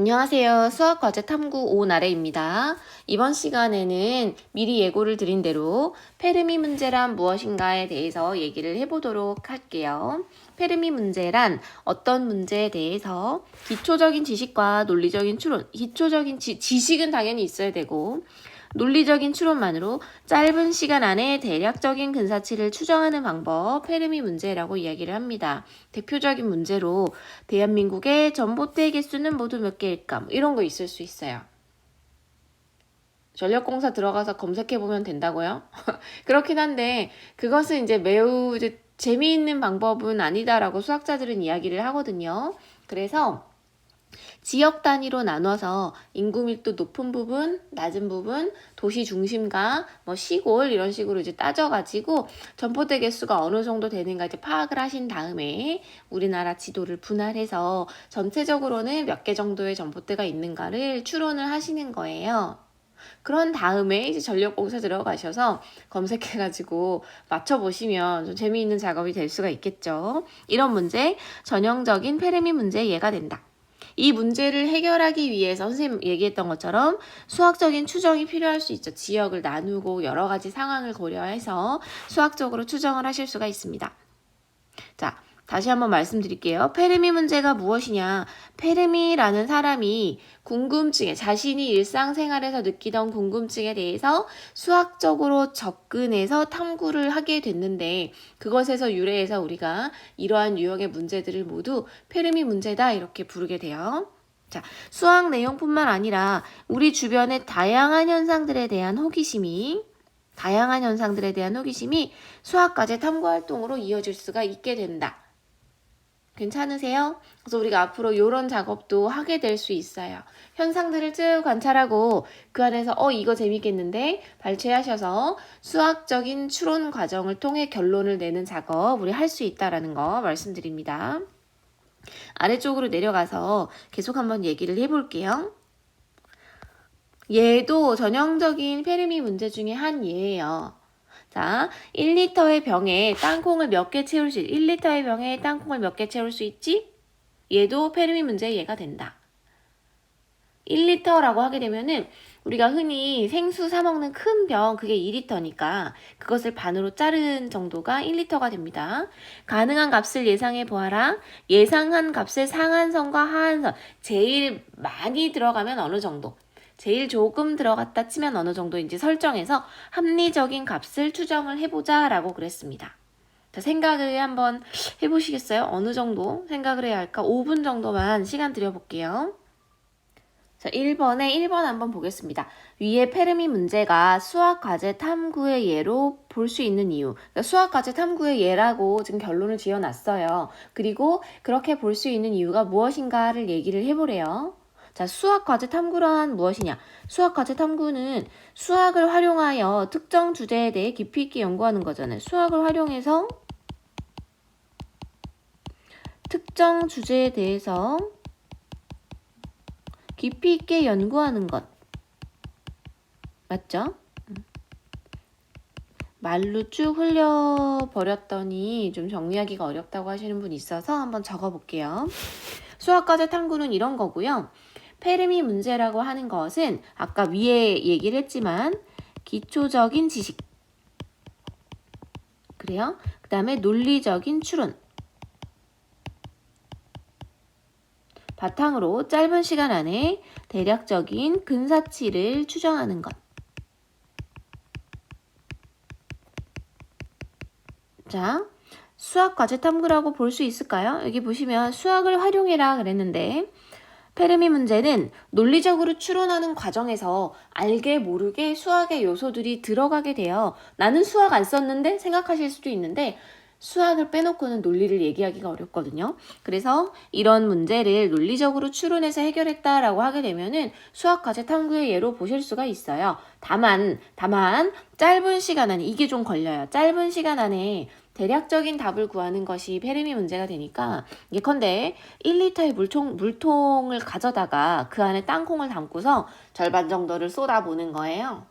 안녕하세요. 수학과제 탐구 오나래입니다. 이번 시간에는 미리 예고를 드린 대로 페르미 문제란 무엇인가에 대해서 얘기를 해보도록 할게요. 페르미 문제란 어떤 문제에 대해서 기초적인 지식과 논리적인 추론, 기초적인 지, 지식은 당연히 있어야 되고 논리적인 추론만으로 짧은 시간 안에 대략적인 근사치를 추정하는 방법, 페르미 문제라고 이야기를 합니다. 대표적인 문제로 대한민국의 전봇대 개수는 모두 몇 개일까? 뭐 이런 거 있을 수 있어요. 전력공사 들어가서 검색해보면 된다고요? 그렇긴 한데, 그것은 이제 매우 이제 재미있는 방법은 아니다라고 수학자들은 이야기를 하거든요. 그래서 지역 단위로 나눠서 인구 밀도 높은 부분, 낮은 부분, 도시 중심과 뭐 시골 이런 식으로 이제 따져가지고 전포대 개수가 어느 정도 되는가 이제 파악을 하신 다음에 우리나라 지도를 분할해서 전체적으로는 몇 개 정도의 전포대가 있는가를 추론을 하시는 거예요. 그런 다음에 이제 전력공사 들어가셔서 검색해가지고 맞춰보시면 좀 재미있는 작업이 될 수가 있겠죠. 이런 문제, 전형적인 페르미 문제 예가 된다. 이 문제를 해결하기 위해서 선생님 얘기했던 것처럼 수학적인 추정이 필요할 수 있죠. 지역을 나누고 여러 가지 상황을 고려해서 수학적으로 추정을 하실 수가 있습니다. 자, 다시 한번 말씀드릴게요. 페르미 문제가 무엇이냐? 페르미라는 사람이 궁금증에, 자신이 일상생활에서 느끼던 궁금증에 대해서 수학적으로 접근해서 탐구를 하게 됐는데, 그것에서 유래해서 우리가 이러한 유형의 문제들을 모두 페르미 문제다 이렇게 부르게 돼요. 자, 수학 내용뿐만 아니라 우리 주변의 다양한 현상들에 대한 호기심이 다양한 현상들에 대한 호기심이 수학과제 탐구 활동으로 이어질 수가 있게 된다. 괜찮으세요? 그래서 우리가 앞으로 이런 작업도 하게 될 수 있어요. 현상들을 쭉 관찰하고 그 안에서 어 이거 재밌겠는데 발췌하셔서 수학적인 추론 과정을 통해 결론을 내는 작업 우리 할 수 있다라는 거 말씀드립니다. 아래쪽으로 내려가서 계속 한번 얘기를 해볼게요. 얘도 전형적인 페르미 문제 중에 한 예예요. 자, 1리터의 병에 땅콩을 몇 개 채울 수 있, 1리터의 병에 땅콩을 몇 개 채울 수 있지? 얘도 페르미 문제의 예가 된다. 1리터라고 하게 되면은 우리가 흔히 생수 사 먹는 큰 병, 그게 2리터니까 그것을 반으로 자른 정도가 1리터가 됩니다. 가능한 값을 예상해 보아라. 예상한 값의 상한선과 하한선. 제일 많이 들어가면 어느 정도? 제일 조금 들어갔다 치면 어느 정도인지 설정해서 합리적인 값을 추정을 해보자 라고 그랬습니다. 자, 생각을 한번 해보시겠어요? 어느 정도 생각을 해야 할까? 5분 정도만 시간 드려볼게요. 자, 1번에 1번 한번 보겠습니다. 위에 페르미 문제가 수학 과제 탐구의 예로 볼 수 있는 이유. 그러니까 수학 과제 탐구의 예라고 지금 결론을 지어 놨어요. 그리고 그렇게 볼 수 있는 이유가 무엇인가를 얘기를 해보래요. 자, 수학 과제 탐구란 무엇이냐? 수학 과제 탐구는 수학을 활용하여 특정 주제에 대해 깊이 있게 연구하는 거잖아요. 수학을 활용해서 특정 주제에 대해서 깊이 있게 연구하는 것. 맞죠? 말로 쭉 흘려버렸더니 좀 정리하기가 어렵다고 하시는 분 있어서 한번 적어볼게요. 수학과제 탐구는 이런 거고요. 페르미 문제라고 하는 것은 아까 위에 얘기를 했지만 기초적인 지식 그래요? 그 다음에 논리적인 추론 바탕으로 짧은 시간 안에 대략적인 근사치를 추정하는 것 자, 수학 과제 탐구라고 볼 수 있을까요? 여기 보시면 수학을 활용해라 그랬는데 페르미 문제는 논리적으로 추론하는 과정에서 알게 모르게 수학의 요소들이 들어가게 돼요. 나는 수학 안 썼는데 생각하실 수도 있는데 수학을 빼놓고는 논리를 얘기하기가 어렵거든요. 그래서 이런 문제를 논리적으로 추론해서 해결했다라고 하게 되면은 수학 과제 탐구의 예로 보실 수가 있어요. 다만, 다만, 짧은 시간 안에, 이게 좀 걸려요. 짧은 시간 안에 대략적인 답을 구하는 것이 페르미 문제가 되니까 예컨대 1리터의 물통, 물통을 가져다가 그 안에 땅콩을 담고서 절반 정도를 쏟아보는 거예요.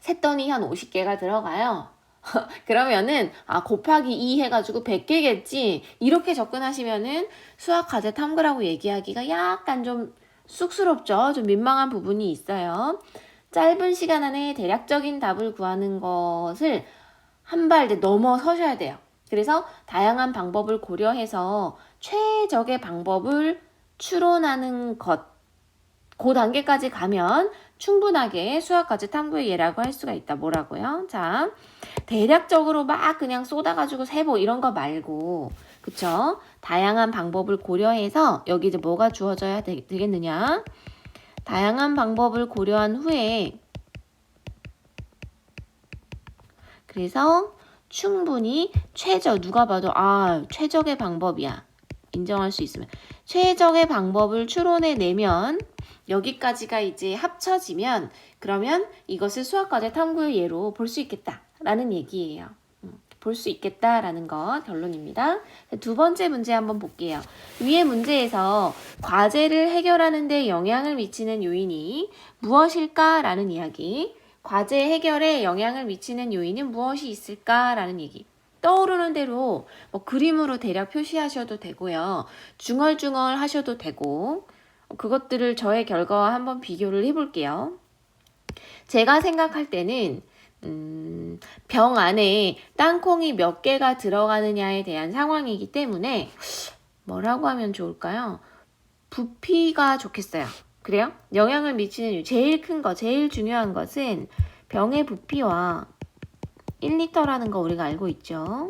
샜더니 한 50개가 들어가요. 그러면은 아 곱하기 2 해가지고 100개겠지 이렇게 접근하시면은 수학 과제 탐구라고 얘기하기가 약간 좀 쑥스럽죠 좀 민망한 부분이 있어요 짧은 시간 안에 대략적인 답을 구하는 것을 한발 넘어서셔야 돼요 그래서 다양한 방법을 고려해서 최적의 방법을 추론하는 것 그 단계까지 가면 충분하게 수학까지 탐구의 예라고 할 수가 있다. 뭐라고요? 자, 대략적으로 막 그냥 쏟아가지고 세보 이런 거 말고, 그쵸? 다양한 방법을 고려해서 여기 이제 뭐가 주어져야 되, 되겠느냐? 다양한 방법을 고려한 후에 그래서 충분히 최저 누가 봐도 아 최적의 방법이야 인정할 수 있으면 최적의 방법을 추론해 내면 여기까지가 이제 합쳐지면 그러면 이것을 수학과제 탐구의 예로 볼 수 있겠다 라는 얘기예요. 음, 볼수 있겠다라는 것 결론입니다. 두 번째 문제 한번 볼게요. 위의 문제에서 과제를 해결하는 데 영향을 미치는 요인이 무엇일까라는 이야기. 과제 해결에 영향을 미치는 요인은 무엇이 있을까라는 얘기. 떠오르는 대로 뭐 그림으로 대략 표시하셔도 되고요. 중얼중얼 하셔도 되고 그것들을 저의 결과와 한번 비교를 해볼게요. 제가 생각할 때는 음, 병 안에 땅콩이 몇 개가 들어가느냐에 대한 상황이기 때문에 뭐라고 하면 좋을까요? 부피가 좋겠어요. 그래요? 영향을 미치는 제일 큰 거, 제일 중요한 것은 병의 부피와 1리터라는 거 우리가 알고 있죠.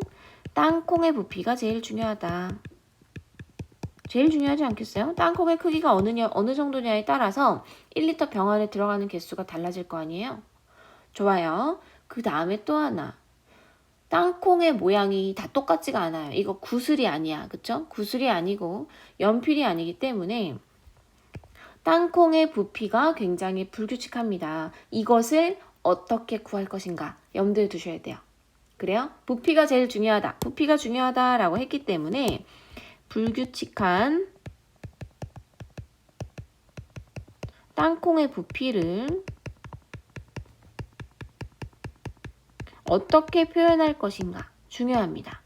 땅콩의 부피가 제일 중요하다. 제일 중요하지 않겠어요? 땅콩의 크기가 어느냐, 어느 정도냐에 따라서 1리터 병 안에 들어가는 개수가 달라질 거 아니에요? 좋아요. 그 다음에 또 하나. 땅콩의 모양이 다 똑같지가 않아요. 이거 구슬이 아니야. 그쵸? 구슬이 아니고 연필이 아니기 때문에 땅콩의 부피가 굉장히 불규칙합니다. 이것을 어떻게 구할 것인가 염두에 두셔야 돼요. 그래요? 부피가 제일 중요하다. 부피가 중요하다라고 했기 때문에 불규칙한 땅콩의 부피를 어떻게 표현할 것인가 중요합니다.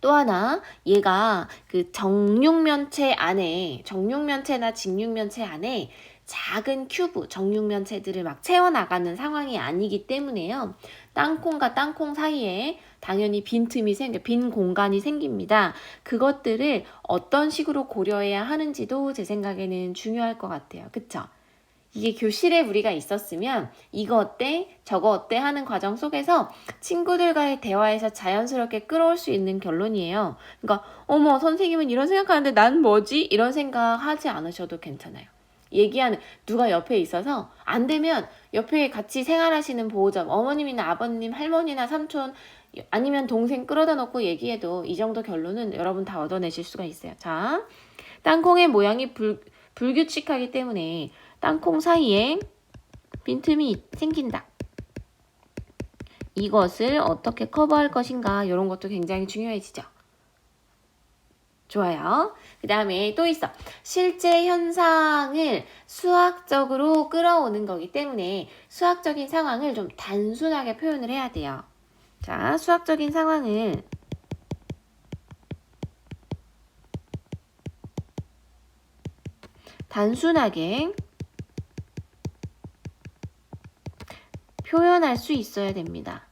또 하나 얘가 그 정육면체 안에 정육면체나 직육면체 안에 작은 큐브 정육면체들을 막 채워나가는 상황이 아니기 때문에요. 땅콩과 땅콩 사이에 당연히 빈틈이 생겨, 빈 공간이 생깁니다. 그것들을 어떤 식으로 고려해야 하는지도 제 생각에는 중요할 것 같아요. 그쵸? 이게 교실에 우리가 있었으면 이거 어때? 저거 어때? 하는 과정 속에서 친구들과의 대화에서 자연스럽게 끌어올 수 있는 결론이에요. 그러니까, 어머, 선생님은 이런 생각하는데 난 뭐지? 이런 생각 하지 않으셔도 괜찮아요. 얘기하는 누가 옆에 있어서 안 되면 옆에 같이 생활하시는 보호자 어머님이나 아버님 할머니나 삼촌 아니면 동생 끌어다 놓고 얘기해도 이 정도 결론은 여러분 다 얻어내실 수가 있어요. 자, 땅콩의 모양이 불, 불규칙하기 때문에 땅콩 사이에 빈틈이 생긴다. 이것을 어떻게 커버할 것인가 이런 것도 굉장히 중요해지죠. 좋아요. 그 다음에 또 있어. 실제 현상을 수학적으로 끌어오는 거기 때문에 수학적인 상황을 좀 단순하게 표현을 해야 돼요. 자, 수학적인 상황을 단순하게 표현할 수 있어야 됩니다.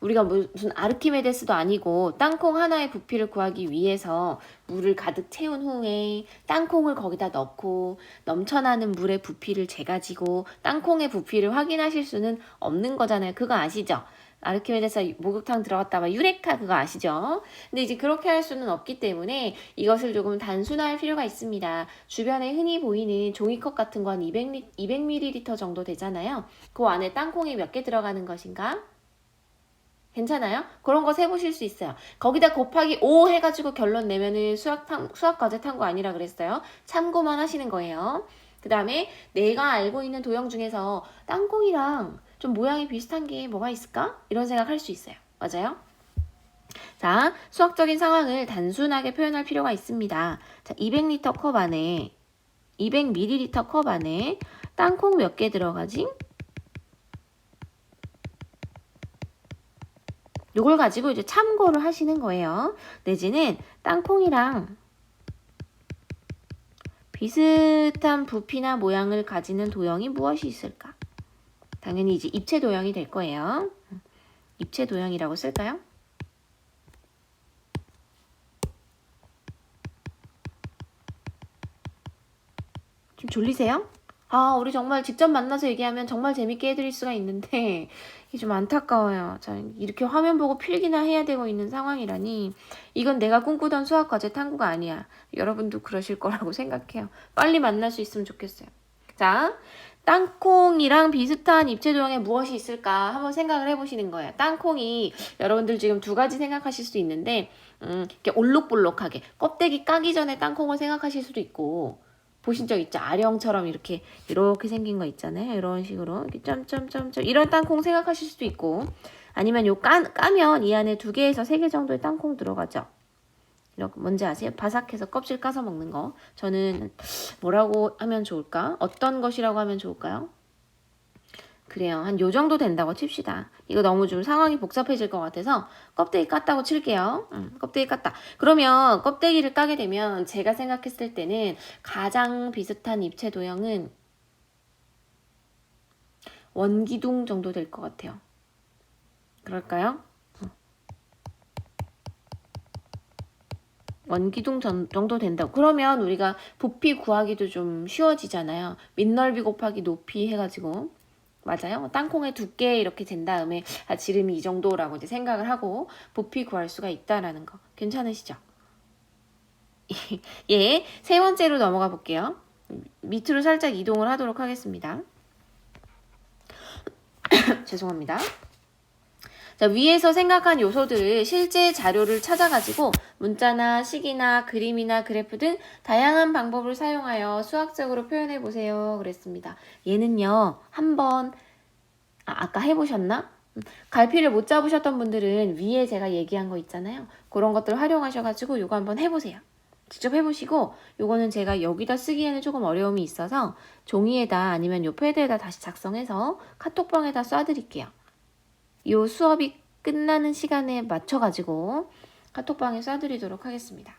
우리가 무슨 아르키메데스도 아니고 땅콩 하나의 부피를 구하기 위해서 물을 가득 채운 후에 땅콩을 거기다 넣고 넘쳐나는 물의 부피를 재가지고 땅콩의 부피를 확인하실 수는 없는 거잖아요. 그거 아시죠? 아르키메데스 목욕탕 들어갔다 막 유레카 그거 아시죠? 근데 이제 그렇게 할 수는 없기 때문에 이것을 조금 단순화할 필요가 있습니다. 주변에 흔히 보이는 종이컵 같은 건 200, 200ml 정도 되잖아요. 그 안에 땅콩이 몇 개 들어가는 것인가? 괜찮아요? 그런 거 세보실 수 있어요. 거기다 곱하기 5 해가지고 결론 내면은 수학, 탐, 수학 과제 탄 거 아니라 그랬어요. 참고만 하시는 거예요. 그 다음에 내가 알고 있는 도형 중에서 땅콩이랑 좀 모양이 비슷한 게 뭐가 있을까? 이런 생각 할 수 있어요. 맞아요? 자, 수학적인 상황을 단순하게 표현할 필요가 있습니다. 자, 200리터 컵 안에 200ml 컵 안에 땅콩 몇 개 들어가지? 요걸 가지고 이제 참고를 하시는 거예요. 내지는 땅콩이랑 비슷한 부피나 모양을 가지는 도형이 무엇이 있을까? 당연히 이제 입체 도형이 될 거예요. 입체 도형이라고 쓸까요? 좀 졸리세요? 아, 우리 정말 직접 만나서 얘기하면 정말 재밌게 해드릴 수가 있는데, 이게 좀 안타까워요. 자, 이렇게 화면 보고 필기나 해야 되고 있는 상황이라니, 이건 내가 꿈꾸던 수학과제 탐구가 아니야. 여러분도 그러실 거라고 생각해요. 빨리 만날 수 있으면 좋겠어요. 자, 땅콩이랑 비슷한 입체 도형에 무엇이 있을까 한번 생각을 해보시는 거예요. 땅콩이 여러분들 지금 두 가지 생각하실 수 있는데, 음, 이렇게 올록볼록하게 껍데기 까기 전에 땅콩을 생각하실 수도 있고, 보신 적 있죠? 아령처럼 이렇게 이렇게 생긴 거 있잖아요. 이런 식으로 이렇게 점점점점 이런 땅콩 생각하실 수도 있고 아니면 요 까, 까면 이 안에 두 개에서 세 개 정도의 땅콩 들어가죠. 이렇게 뭔지 아세요? 바삭해서 껍질 까서 먹는 거. 저는 뭐라고 하면 좋을까? 어떤 것이라고 하면 좋을까요? 그래요. 한 요 정도 된다고 칩시다. 이거 너무 좀 상황이 복잡해질 것 같아서 껍데기 깠다고 칠게요. 음, 껍데기 깠다. 그러면 껍데기를 까게 되면 제가 생각했을 때는 가장 비슷한 입체 도형은 원기둥 정도 될 것 같아요. 그럴까요? 원기둥 전- 정도 된다고. 그러면 우리가 부피 구하기도 좀 쉬워지잖아요. 밑넓이 곱하기 높이 해가지고. 맞아요. 땅콩의 두께 이렇게 된 다음에 아, 지름이 이 정도라고 이제 생각을 하고 부피 구할 수가 있다라는 거. 괜찮으시죠? 예. 세 번째로 넘어가 볼게요. 밑으로 살짝 이동을 하도록 하겠습니다. 죄송합니다. 자, 위에서 생각한 요소들을 실제 자료를 찾아가지고 문자나 식이나 그림이나 그래프 등 다양한 방법을 사용하여 수학적으로 표현해 보세요. 그랬습니다. 얘는요, 한번, 아, 아까 해보셨나? 음, 갈피를 못 잡으셨던 분들은 위에 제가 얘기한 거 있잖아요. 그런 것들을 활용하셔가지고 요거 한번 해보세요. 직접 해보시고 요거는 제가 여기다 쓰기에는 조금 어려움이 있어서 종이에다 아니면 요 패드에다 다시 작성해서 카톡방에다 쏴드릴게요. 요 수업이 끝나는 시간에 맞춰가지고 카톡방에 쏴드리도록 하겠습니다.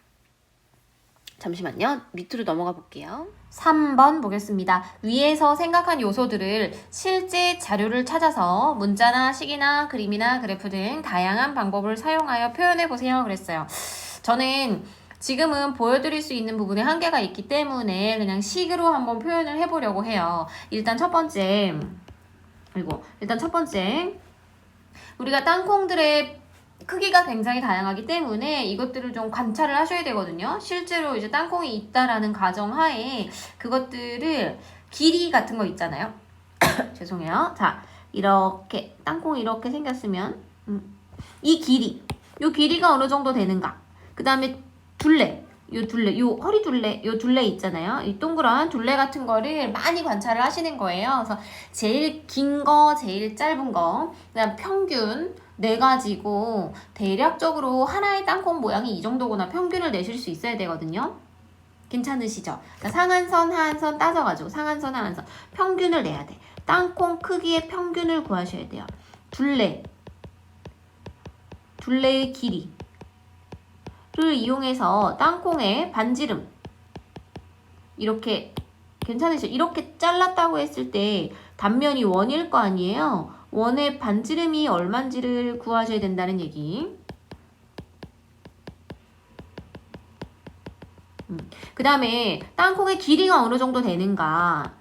잠시만요. 밑으로 넘어가 볼게요. 3번 보겠습니다. 위에서 생각한 요소들을 실제 자료를 찾아서 문자나 식이나 그림이나 그래프 등 다양한 방법을 사용하여 표현해 보세요. 그랬어요. 저는 지금은 보여드릴 수 있는 부분에 한계가 있기 때문에 그냥 식으로 한번 표현을 해보려고 해요. 일단 첫 번째, 그리고 일단 첫 번째, 우리가 땅콩들의 크기가 굉장히 다양하기 때문에 이것들을 좀 관찰을 하셔야 되거든요. 실제로 이제 땅콩이 있다라는 가정 하에 그것들을 길이 같은 거 있잖아요. 죄송해요. 자, 이렇게 땅콩이 이렇게 생겼으면 음, 이 길이, 요 길이가 어느 정도 되는가? 그 다음에 둘레, 요 둘레, 요 허리 둘레, 요 둘레 있잖아요. 이 동그란 둘레 같은 거를 많이 관찰을 하시는 거예요. 그래서 제일 긴 거, 제일 짧은 거, 그다음 평균 내 가지고 대략적으로 하나의 땅콩 모양이 이 정도구나 평균을 내실 수 있어야 되거든요. 괜찮으시죠? 그러니까 상한선, 하한선 따져가지고 상한선, 하한선 평균을 내야 돼. 땅콩 크기의 평균을 구하셔야 돼요. 둘레, 둘레의 길이. 를 이용해서 땅콩의 반지름 이렇게 괜찮으시죠? 이렇게 잘랐다고 했을 때 단면이 원일 거 아니에요? 원의 반지름이 얼만지를 구하셔야 된다는 얘기. 그 다음에 땅콩의 길이가 어느 정도 되는가?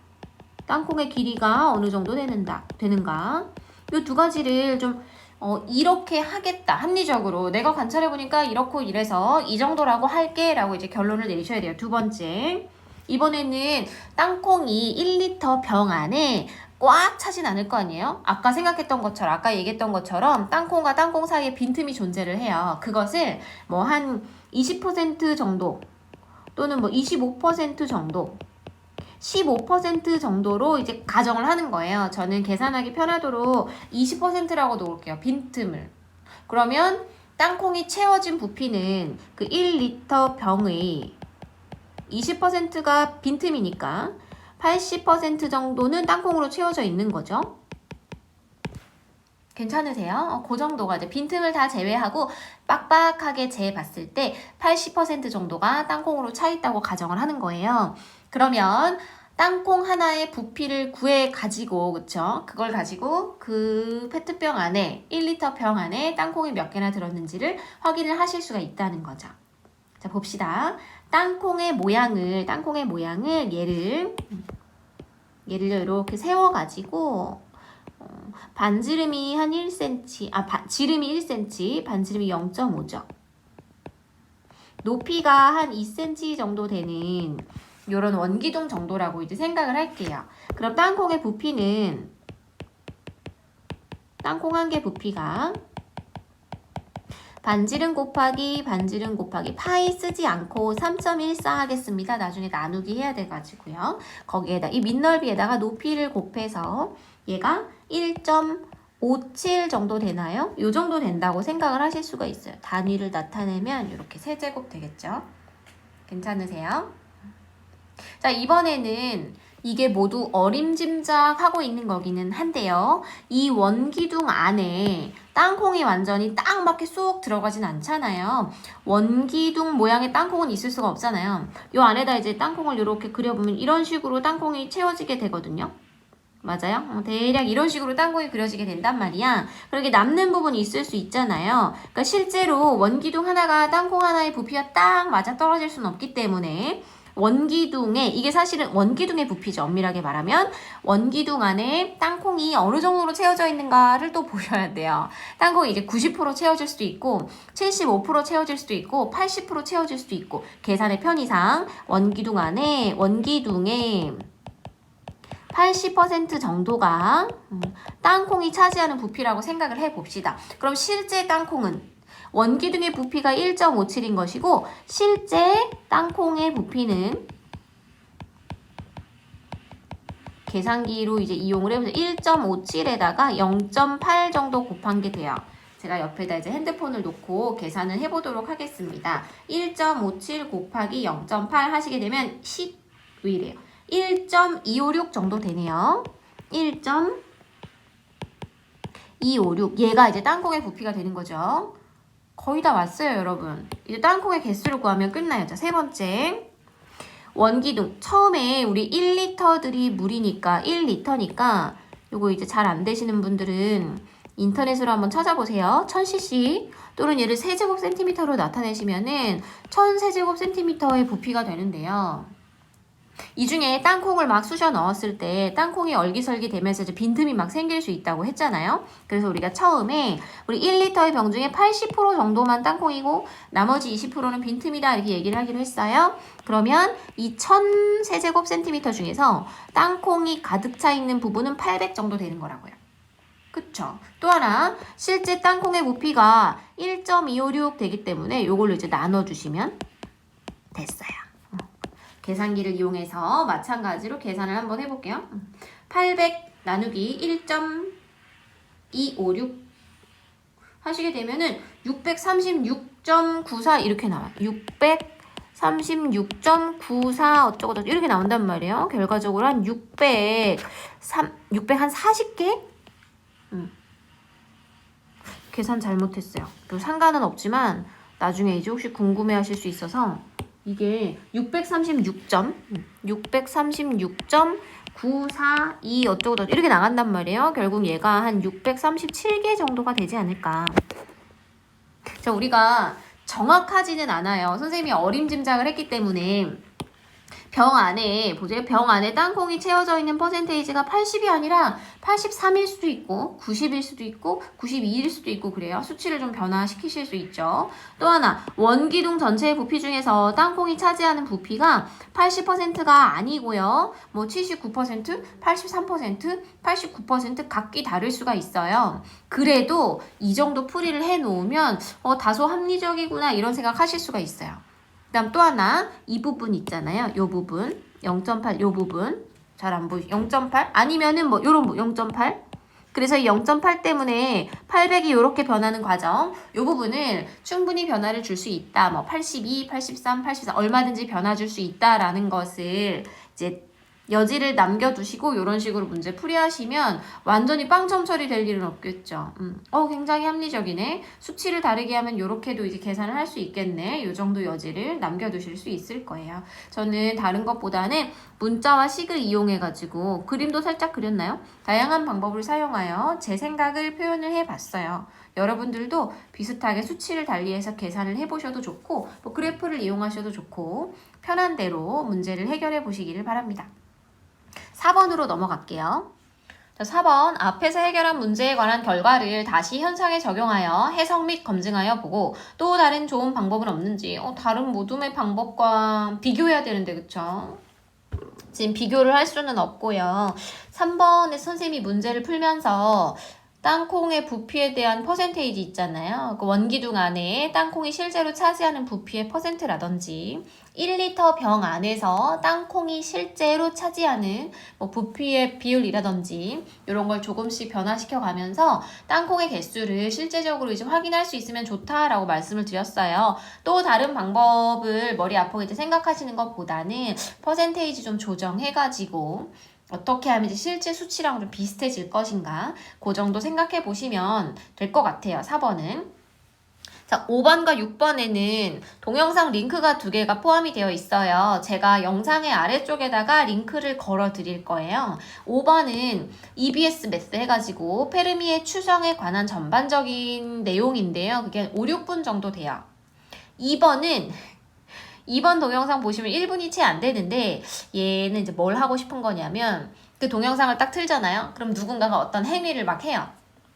땅콩의 길이가 어느 정도 되는가? 되는가? 이 두 가지를 좀 어, 이렇게 하겠다. 합리적으로. 내가 관찰해보니까 이렇고 이래서 이 정도라고 할게. 라고 이제 결론을 내리셔야 돼요. 두 번째. 이번에는 땅콩이 1리터 병 안에 꽉 차진 않을 거 아니에요? 아까 생각했던 것처럼, 아까 얘기했던 것처럼 땅콩과 땅콩 사이에 빈틈이 존재를 해요. 그것을 뭐 한 20% 정도 또는 뭐 25% 정도 15% 정도로 이제 가정을 하는 거예요. 저는 계산하기 편하도록 20%라고 놓을게요. 빈틈을. 그러면 땅콩이 채워진 부피는 그 1리터 병의 20%가 빈틈이니까 80% 정도는 땅콩으로 채워져 있는 거죠. 괜찮으세요? 어, 그 정도가 이제 빈틈을 다 제외하고 빡빡하게 재봤을 때 80% 정도가 땅콩으로 차 있다고 가정을 하는 거예요. 그러면 땅콩 하나의 부피를 구해 가지고 그쵸? 그걸 가지고 그 페트병 안에 1리터 병 안에 땅콩이 몇 개나 들었는지를 확인을 하실 수가 있다는 거죠. 자 봅시다. 땅콩의 모양을 땅콩의 모양을 얘를 얘를 이렇게 세워 가지고 어, 반지름이 한 1cm, 아, 바- 지름이 1cm, 반지름이 0.5죠. 높이가 한 2cm 정도 되는 요런 원기둥 정도라고 이제 생각을 할게요. 그럼 땅콩의 부피는 땅콩 한 개 부피가 반지름 곱하기 반지름 곱하기 파이 쓰지 않고 3.14 하겠습니다. 나중에 나누기 해야 돼가지고요. 거기에다 이 밑넓이에다가 높이를 곱해서 얘가 1.57 정도 되나요? 요 정도 된다고 생각을 하실 수가 있어요. 단위를 나타내면 이렇게 세제곱 되겠죠? 괜찮으세요? 자, 이번에는 이게 모두 어림짐작하고 있는 거기는 한데요. 이 원기둥 안에 땅콩이 완전히 딱 맞게 쏙 들어가진 않잖아요. 원기둥 모양의 땅콩은 있을 수가 없잖아요. 요 안에다 이제 땅콩을 이렇게 그려보면 이런 식으로 땅콩이 채워지게 되거든요. 맞아요? 어, 대략 이런 식으로 땅콩이 그려지게 된단 말이야. 그렇게 남는 부분이 있을 수 있잖아요. 그러니까 실제로 원기둥 하나가 땅콩 하나의 부피와 딱 맞아 떨어질 수는 없기 때문에 원기둥에 이게 사실은 원기둥의 부피죠. 엄밀하게 말하면 원기둥 안에 땅콩이 어느 정도로 채워져 있는가를 또 보셔야 돼요. 땅콩이 이제 90% 채워질 수도 있고 75% 채워질 수도 있고 80% 채워질 수도 있고 계산의 편의상 원기둥 안에 원기둥에 80% 정도가 음, 땅콩이 차지하는 부피라고 생각을 해 봅시다. 그럼 실제 땅콩은 원기둥의 부피가 1.57인 것이고 실제 땅콩의 부피는 계산기로 이제 이용을 해보세요. 1.57에다가 0.8 정도 곱한 게 돼요. 제가 옆에다 이제 핸드폰을 놓고 계산을 해보도록 하겠습니다. 1.57 곱하기 0.8 하시게 되면 10이래요. 1.256 정도 되네요. 1.256 얘가 이제 땅콩의 부피가 되는 거죠. 거의 다 왔어요, 여러분. 이제 땅콩의 개수를 구하면 끝나요. 자, 세 번째. 원기둥. 처음에 우리 1리터들이 물이니까 1리터니까 요거 이제 잘 안 되시는 분들은 인터넷으로 한번 찾아보세요. 1000cc 또는 얘를 세제곱 센티미터로 나타내시면은 1000세제곱 센티미터의 부피가 되는데요. 이 중에 땅콩을 막 쑤셔 넣었을 때 땅콩이 얼기설기 되면서 이제 빈틈이 막 생길 수 있다고 했잖아요. 그래서 우리가 처음에 우리 1리터의 병 중에 80% 정도만 땅콩이고 나머지 20%는 빈틈이다 이렇게 얘기를 하기로 했어요. 그러면 이 1000세제곱 센티미터 중에서 땅콩이 가득 차 있는 부분은 800 정도 되는 거라고요. 그쵸? 또 하나 실제 땅콩의 부피가 1.256 되기 때문에 이걸로 이제 나눠주시면 됐어요. 계산기를 이용해서 마찬가지로 계산을 한번 해볼게요. 800 나누기 1.256 하시게 되면은 636.94 이렇게 나와요. 636.94 어쩌고저쩌고 이렇게 나온단 말이에요. 결과적으로 한 600, 3, 600 한 40개? 음. 계산 잘못했어요. 뭐 상관은 없지만 나중에 이제 혹시 궁금해 하실 수 있어서 이게 636점, 636.942 어쩌고 저쩌고 이렇게 나간단 말이에요. 결국 얘가 한 637개 정도가 되지 않을까. 자, 우리가 정확하지는 않아요. 선생님이 어림짐작을 했기 때문에 병 안에 보세요. 병 안에 땅콩이 채워져 있는 퍼센테이지가 80이 아니라 83일 수도 있고 90일 수도 있고 92일 수도 있고 그래요. 수치를 좀 변화시키실 수 있죠. 또 하나 원기둥 전체의 부피 중에서 땅콩이 차지하는 부피가 80%가 아니고요. 뭐 79%, 83%, 89% 각기 다를 수가 있어요. 그래도 이 정도 풀이를 해 놓으면 어, 다소 합리적이구나 이런 생각 하실 수가 있어요. 그 다음 또 하나 이 부분 있잖아요. 요 부분. 0.8 요 부분. 잘 안 보이 0.8 아니면은 뭐 요런 0.8 그래서 이 0.8 때문에 800이 이렇게 변하는 과정. 요 부분을 충분히 변화를 줄 수 있다. 뭐 82, 83, 84 얼마든지 변화 줄 수 있다라는 것을 이제 여지를 남겨두시고 이런 식으로 문제 풀이하시면 완전히 빵점 처리될 일은 없겠죠. 음. 어 굉장히 합리적이네. 수치를 다르게 하면 이렇게도 이제 계산을 할 수 있겠네. 이 정도 여지를 남겨두실 수 있을 거예요. 저는 다른 것보다는 문자와 식을 이용해가지고 그림도 살짝 그렸나요? 다양한 방법을 사용하여 제 생각을 표현을 해봤어요. 여러분들도 비슷하게 수치를 달리해서 계산을 해보셔도 좋고 뭐 그래프를 이용하셔도 좋고 편한 대로 문제를 해결해 보시기를 바랍니다. 4번으로 넘어갈게요. 자, 4번 앞에서 해결한 문제에 관한 결과를 다시 현상에 적용하여 해석 및 검증하여 보고 또 다른 좋은 방법은 없는지 어, 다른 모둠의 방법과 비교해야 되는데 그쵸? 지금 비교를 할 수는 없고요. 3번에 선생님이 문제를 풀면서 땅콩의 부피에 대한 퍼센테이지 있잖아요. 그 원기둥 안에 땅콩이 실제로 차지하는 부피의 퍼센트라든지 1리터 병 안에서 땅콩이 실제로 차지하는 뭐 부피의 비율이라든지 이런 걸 조금씩 변화시켜 가면서 땅콩의 개수를 실제적으로 이제 확인할 수 있으면 좋다라고 말씀을 드렸어요. 또 다른 방법을 머리 아프게 생각하시는 것보다는 퍼센테이지 좀 조정해 가지고 어떻게 하면 이제 실제 수치랑 좀 비슷해질 것인가 그 정도 생각해 보시면 될 것 같아요. 4번은. 자, 5번과 6번에는 동영상 링크가 두 개가 포함이 되어 있어요. 제가 영상의 아래쪽에다가 링크를 걸어 드릴 거예요. 5번은 EBS 매스 해가지고 페르미의 추정에 관한 전반적인 내용인데요. 그게 5, 6분 정도 돼요. 2번은 2번 동영상 보시면 1분이 채 안 되는데 얘는 이제 뭘 하고 싶은 거냐면 그 동영상을 딱 틀잖아요. 그럼 누군가가 어떤 행위를 막 해요.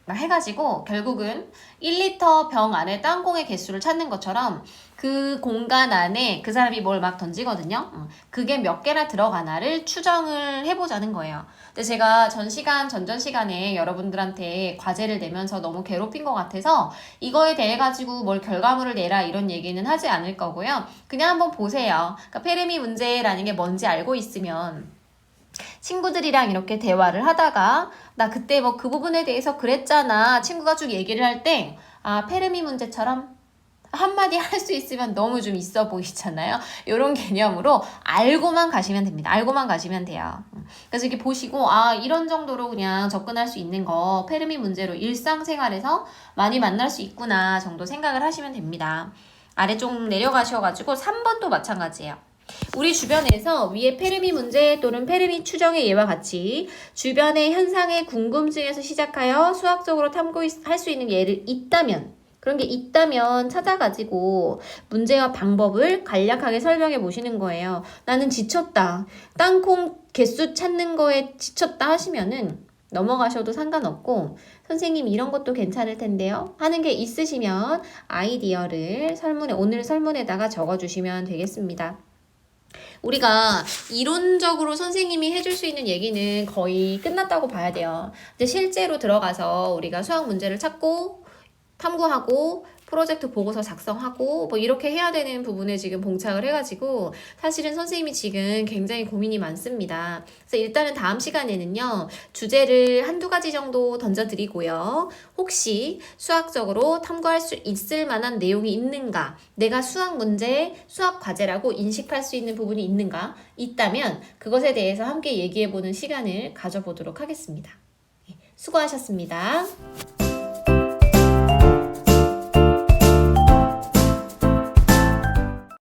막 해가지고 결국은 1리터 병 안에 땅콩의 개수를 찾는 것처럼 그 공간 안에 그 사람이 뭘 막 던지거든요. 어, 그게 몇 개나 들어가나를 추정을 해보자는 거예요. 근데 제가 전 시간, 전전 시간에 여러분들한테 과제를 내면서 너무 괴롭힌 것 같아서 이거에 대해 가지고 뭘 결과물을 내라 이런 얘기는 하지 않을 거고요. 그냥 한번 보세요. 그러니까 페르미 문제라는 게 뭔지 알고 있으면 친구들이랑 이렇게 대화를 하다가 나 그때 뭐 그 부분에 대해서 그랬잖아. 친구가 쭉 얘기를 할 때 아, 페르미 문제처럼 한마디 할 수 있으면 너무 좀 있어 보이잖아요. 이런 개념으로 알고만 가시면 됩니다. 알고만 가시면 돼요. 그래서 이렇게 보시고, 아, 이런 정도로 그냥 접근할 수 있는 거, 페르미 문제로 일상생활에서 많이 만날 수 있구나 정도 생각을 하시면 됩니다. 아래쪽 내려가셔가지고 3번도 마찬가지예요. 우리 주변에서 위에 페르미 문제 또는 페르미 추정의 예와 같이 주변의 현상의 궁금증에서 시작하여 수학적으로 탐구할 수 있는 예를 있다면 그런 게 있다면 찾아가지고 문제와 방법을 간략하게 설명해 보시는 거예요. 나는 지쳤다. 땅콩 개수 찾는 거에 지쳤다 하시면은 넘어가셔도 상관없고 선생님 이런 것도 괜찮을 텐데요 하는 게 있으시면 아이디어를 설문에 오늘 설문에다가 적어주시면 되겠습니다. 우리가 이론적으로 선생님이 해줄 수 있는 얘기는 거의 끝났다고 봐야 돼요. 이제 실제로 들어가서 우리가 수학 문제를 찾고 탐구하고 프로젝트 보고서 작성하고 뭐 이렇게 해야 되는 부분에 지금 봉착을 해가지고 사실은 선생님이 지금 굉장히 고민이 많습니다. 그래서 일단은 다음 시간에는요 주제를 한두 가지 정도 던져드리고요. 혹시 수학적으로 탐구할 수 있을 만한 내용이 있는가, 내가 수학 문제, 수학 과제라고 인식할 수 있는 부분이 있는가, 있다면 그것에 대해서 함께 얘기해보는 시간을 가져보도록 하겠습니다. 네, 수고하셨습니다.